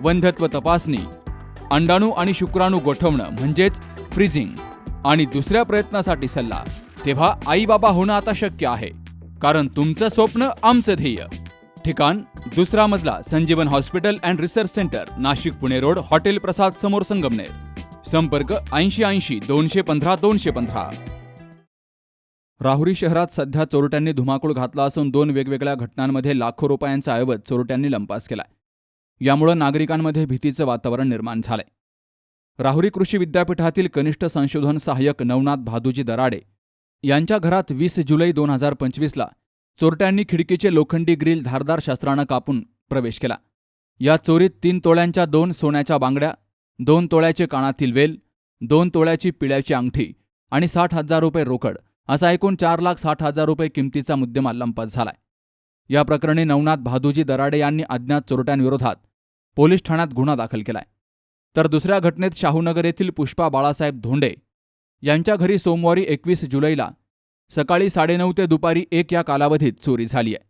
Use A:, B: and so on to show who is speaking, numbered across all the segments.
A: वंध्यत्व तपासणी अंडाणू आणि शुक्राणू गोठवणं म्हणजेच फ्रीजिंग आणि दुसऱ्या प्रयत्नासाठी सल्ला. तेव्हा आई बाबा होणं आता शक्य आहे कारण तुमचं स्वप्न आमचं ध्येय. ठिकाण दुसरा मजला Sanjeevan hospital and research centre Nashik Pune road hotel Prasad समोर संगमनेर. संपर्क ऐंशी ऐंशी दोनशे पंधरा दोनशे पंधरा. राहुरी शहरात सध्या चोरट्यांनी धुमाकूळ घातला असून दोन वेगवेगळ्या घटनांमध्ये लाखो रुपयांचा ऐवज चोरट्यांनी लंपास केलाय. यामुळं नागरिकांमध्ये भीतीचं वातावरण निर्माण झालंय. राहुरी कृषी विद्यापीठातील कनिष्ठ संशोधन सहाय्यक नवनाथ भादुजी दराडे यांच्या घरात वीस जुलै दोन हजार पंचवीसला चोरट्यांनी खिडकीचे लोखंडी ग्रिल धारदार शस्त्रानं कापून प्रवेश केला. या चोरीत तीन तोळ्यांच्या दोन सोन्याच्या बांगड्या दोन तोळ्याचे कानातील वेल दोन तोळ्याची पिळ्याची अंगठी आणि साठ हजार रुपये रोकड असा एकूण चार लाख साठ हजार रुपये किमतीचा मुद्देमाल लंपास झालाय. या प्रकरणी नवनाथ भादुजी दराडे यांनी अज्ञात चोरट्यांविरोधात पोलीस ठाण्यात गुन्हा दाखल केलाय. तर दुसऱ्या घटनेत शाहूनगर येथील पुष्पा बाळासाहेब धोंडे यांच्या घरी सोमवारी एकवीस जुलैला सकाळी साडेनऊ ते दुपारी एक या कालावधीत चोरी झाली आहे.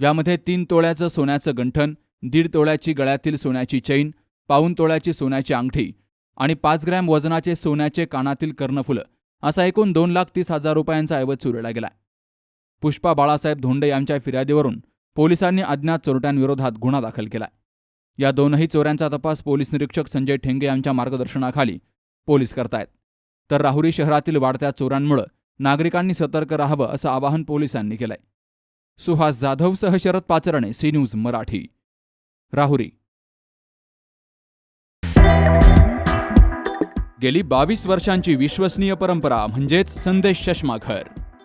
A: यामध्ये तीन तोळ्याचं सोन्याचं गंठन दीड तोळ्याची गळ्यातील सोन्याची चैन पाऊन तोळ्याची सोन्याची अंगठी आणि पाच ग्रॅम वजनाचे सोन्याचे कानातील कर्णफुलं असा एकूण दोन लाख तीस हजार रुपयांचा ऐवज चोरीला गेला पुष्पा बाळासाहेब धोंडे यांच्या फिर्यादीवरून पोलिसांनी अज्ञात चोरट्यांविरोधात गुन्हा दाखल केला. या दोनही चोऱ्यांचा तपास पोलीस निरीक्षक संजय ठेंगे यांच्या मार्गदर्शनाखाली पोलीस करतायत. तर राहुरी शहरातील वाढत्या चोरांमुळे नागरिकांनी सतर्क राहावं असं आवाहन पोलिसांनी केलंय. सुहास जाधवसह शरद पाचरणे सी न्यूज मराठी. राहुरी. गेली बावीस वर्षांची विश्वसनीय परंपरा म्हणजेच संदेश चष्माघर.